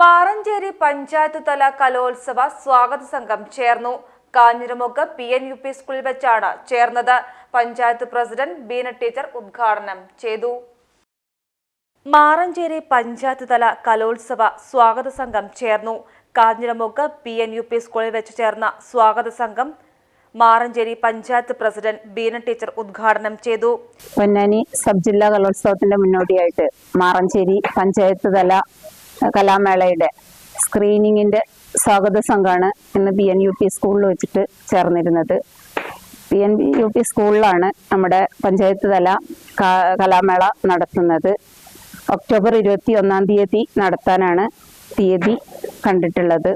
മാറഞ്ചേരി പഞ്ചായത്ത് തല കലോത്സവ സ്വാഗത സംഘം ചേർന്നു. Kanhiramukku P N U P സ്കൂളിൽ വെച്ചാണ് ചേർന്നത്. പഞ്ചായത്ത് പ്രസിഡന്റ് ബീന ടീച്ചർ ഉദ്ഘാടനം ചെയ്തു. മാറഞ്ചേരി പഞ്ചായത്ത് തല കലോത്സവ സ്വാഗത സംഘം ചേർന്നു. Kanhiramukku P N U P സ്കൂളിൽ വെച്ച് ചേർന്ന സ്വാഗത സംഘം മാറഞ്ചേരി പഞ്ചായത്ത് പ്രസിഡന്റ് ബീന ടീച്ചർ ഉദ്ഘാടനം ചെയ്തു. പൊന്നാനി സബ് ജില്ലാ കലോത്സവത്തിന്റെ മുന്നോടിയായിട്ട് മാറഞ്ചേരി പഞ്ചായത്ത് തല കലാമേളയുടെ സ്ക്രീനിങ്ങിന്റെ സ്വാഗത സംഘമാണ് ഇന്ന് ബി എൻ യു പി സ്കൂളിൽ വെച്ചിട്ട് ചേർന്നിരുന്നത്. ബി എൻ യു പി സ്കൂളിലാണ് നമ്മുടെ പഞ്ചായത്ത് തല കലാമേള നടത്തുന്നത്. ഒക്ടോബർ ഇരുപത്തി ഒന്നാം തീയതി നടത്താനാണ് തീയതി കണ്ടിട്ടുള്ളത്.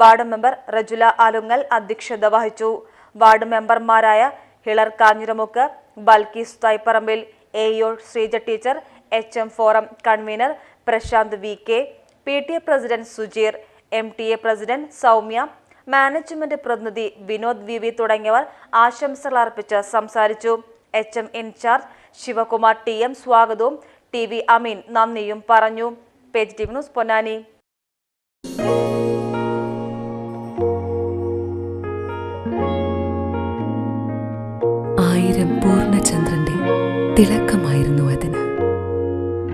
വാർഡ് മെമ്പർ റജുല ആലുങ്ങൽ അധ്യക്ഷത വഹിച്ചു. വാർഡ് മെമ്പർമാരായ Hilar Kanhiramukku Balkees Thaiparambil A O Sreeja teacher H M forum convener Prashanth V K P T A president Sujeer M T A president Soumya management പ്രതിനിധി വിനോദ് വി വി തുടങ്ങിയവർ ആശംസകൾ അർപ്പിച്ച് സംസാരിച്ചു. H M incharge Sivakumar T M സ്വാഗതവും T V Ameen നന്ദിയും പറഞ്ഞു. Page T news Ponnani. ആയിരം പൂർണചന്ദ്രന്റെ തിളക്കമായിരുന്നു